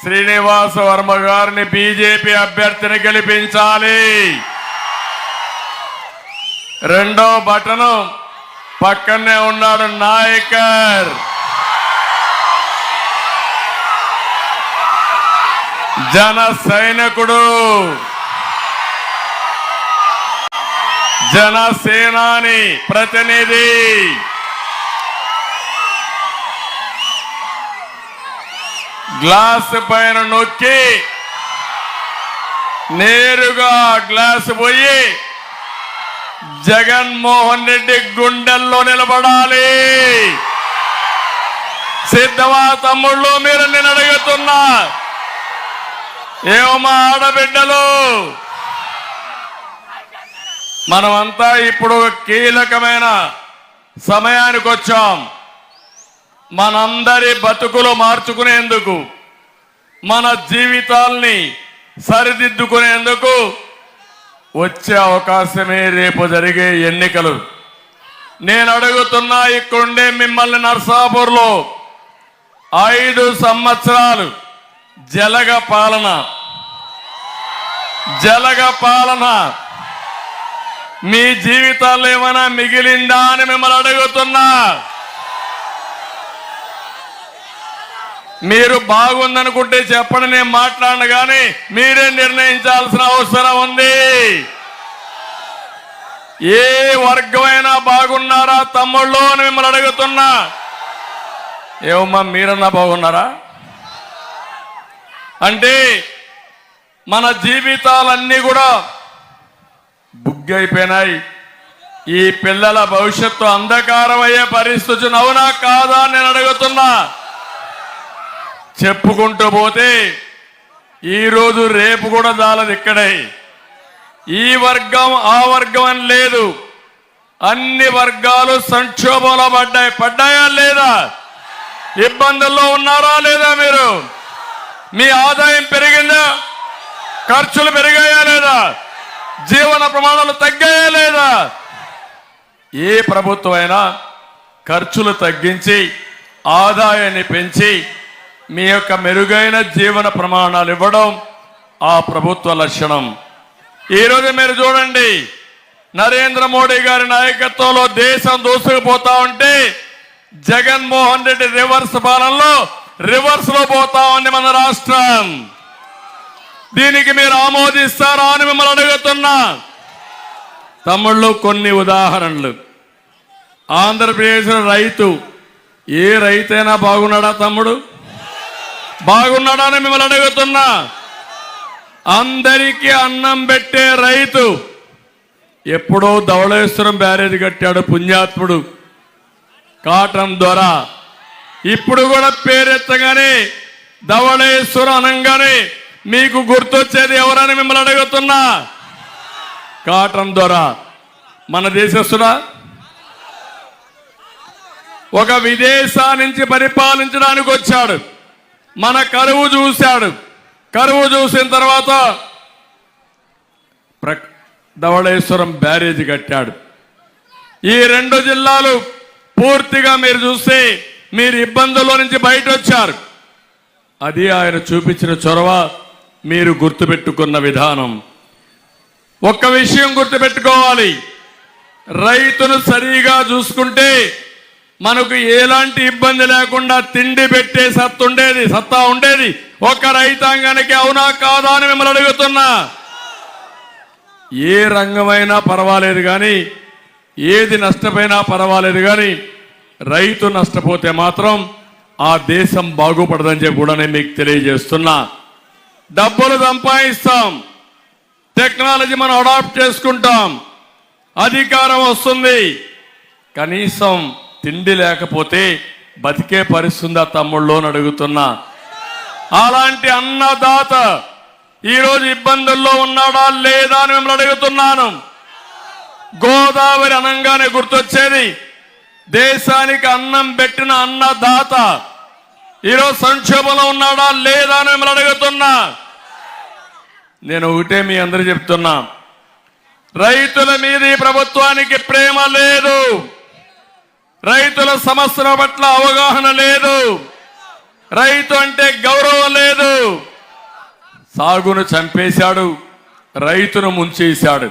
శ్రీనివాస వర్మ గారిని బీజేపీ అభ్యర్థిని గెలిపించాలి. రెండో బటను పక్కనే ఉన్నాడు నాయకర్. జన సైనికుడు. జనసేనాని ప్రతినిధి. గ్లాస్ పైన నొక్కి నేరుగా గ్లాస్ పోయి జగన్మోహన్ రెడ్డి గుండెల్లో నిలబడాలి. సిద్ధమా తమ్ముళ్ళు? మీరు నేను అడుగుతున్నా. ఏమో ఆడబిడ్డలు. మనమంతా ఇప్పుడు కీలకమైన సమయానికి వచ్చాం. మనందరి బతుకులు మార్చుకునేందుకు మన జీవితాల్ని సరిదిద్దుకునేందుకు వచ్చే అవకాశమే రేపు జరిగే ఎన్నికలు. నేను అడుగుతున్నా ఇక్కడుండే మిమ్మల్ని నర్సాపూర్లో ఐదు సంవత్సరాలు జలగ పాలన జలగ పాలన. మీ జీవితాల్లో ఏమైనా మిగిలిందా అని మిమ్మల్ని అడుగుతున్నా. మీరు బాగుందనుకుంటే చెప్పండి నేను మాట్లాడను కానీ మీరే నిర్ణయించాల్సిన అవసరం ఉంది. ఏ వర్గమైనా బాగున్నారా? తమ్ముళ్ళు అని మిమ్మల్ని అడుగుతున్నా. ఏమమ్మా మీరన్నా బాగున్నారా? అంటే మన జీవితాలన్నీ కూడా బుగ్గైపోయినాయి ఈ పిల్లల భవిష్యత్తు అంధకారం అయ్యే పరిస్థితి అవునా కాదా నేను అడుగుతున్నా. చెప్పుకుంటూ పోతే ఈరోజు రేపు కూడా దాలది ఇక్కడే. ఈ వర్గం ఆ వర్గం అని లేదు. అన్ని వర్గాలు సంక్షోభంలో పడ్డాయి. పడ్డాయా లేదా? ఇబ్బందుల్లో ఉన్నారా లేదా మీరు? మీ ఆదాయం పెరిగిందా? ఖర్చులు పెరిగాయా లేదా? జీవన ప్రమాణాలు తగ్గాయా లేదా? ఏ ప్రభుత్వం అయినా ఖర్చులు తగ్గించి ఆదాయాన్ని పెంచి మీ యొక్క మెరుగైన జీవన ప్రమాణాలు ఇవ్వడం ఆ ప్రభుత్వ లక్షణం. ఈరోజు మీరు చూడండి నరేంద్ర మోడీ గారి నాయకత్వంలో దేశం దూసుకుపోతా ఉంటే జగన్మోహన్ రెడ్డి రివర్స్ పాలనలో రివర్స్లో పోతా ఉంది మన రాష్ట్రం. దీనికి మీరు ఆమోదిస్తారా అని మిమ్మల్ని అడుగుతున్నా. తమ్ముళ్ళు కొన్ని ఉదాహరణలు. ఆంధ్రప్రదేశ్ రైతు ఏ రైతైనా బాగున్నాడా తమ్ముడు? బాగున్నాడని మిమ్మల్ని అడుగుతున్నా. అందరికీ అన్నం పెట్టే రైతు ఎప్పుడో ధవళేశ్వరం బ్యారేజ్ కట్టాడు పుణ్యాత్ముడు. కాటం ద్వారా. ఇప్పుడు కూడా పేరెత్తగానే ధవళేశ్వరం అనగానే మీకు గుర్తొచ్చేది ఎవరని మిమ్మల్ని అడుగుతున్నా. కాటం ద్వారా. మన దేశస్తుడా? ఒక విదేశా నుంచి పరిపాలించడానికి వచ్చాడు. మన కరువు చూశాడు. కరువు చూసిన తర్వాత ప్ర- ధవళేశ్వరం బ్యారేజ్ కట్టాడు. ఈ రెండు జిల్లాలు పూర్తిగా మీరు చూస్తే మీరు ఇబ్బందుల్లో నుంచి బయట వచ్చారు అది ఆయన చూపించిన చొరవ మీరు గుర్తుపెట్టుకున్న విధానం. ఒక్క విషయం గుర్తుపెట్టుకోవాలి. రైతును సరిగా చూసుకుంటే మనకు ఎలాంటి ఇబ్బంది లేకుండా తిండి పెట్టే సత్తు ఉండేది సత్తా ఉండేది. ఒక రైతాంగానికి అవునా కాదా అని మిమ్మల్ని అడుగుతున్నా. ఏ రంగమైనా పర్వాలేదు కానీ ఏది నష్టపోయినా పర్వాలేదు కానీ రైతు నష్టపోతే మాత్రం ఆ దేశం బాగుపడదని చెప్పి కూడా నేను మీకు తెలియజేస్తున్నా. డబ్బులు సంపాదిస్తాం. టెక్నాలజీ మనం అడాప్ట్ చేసుకుంటాం. అధికారం వస్తుంది. కనీసం తిండి లేకపోతే బతికే పరిస్థితుందా తమ్ముళ్ళు అని అడుగుతున్నా. అలాంటి అన్నదాత ఈరోజు ఇబ్బందుల్లో ఉన్నాడా లేదా అని మిమ్మల్ని అడుగుతున్నాను. గోదావరి అనంగానే గుర్తొచ్చేది. దేశానికి అన్నం పెట్టిన అన్నదాత ఈరోజు సంక్షోభంలో ఉన్నాడా లేదా అని మిమ్మల్ని అడుగుతున్నా. నేను ఒకటే మీ అందరూ చెప్తున్నా. రైతుల మీద ఈ ప్రభుత్వానికి ప్రేమ లేదు. రైతుల సమస్యల పట్ల అవగాహన లేదు. రైతు అంటే గౌరవం లేదు. సాగును చంపేశాడు రైతును ముంచేశాడు.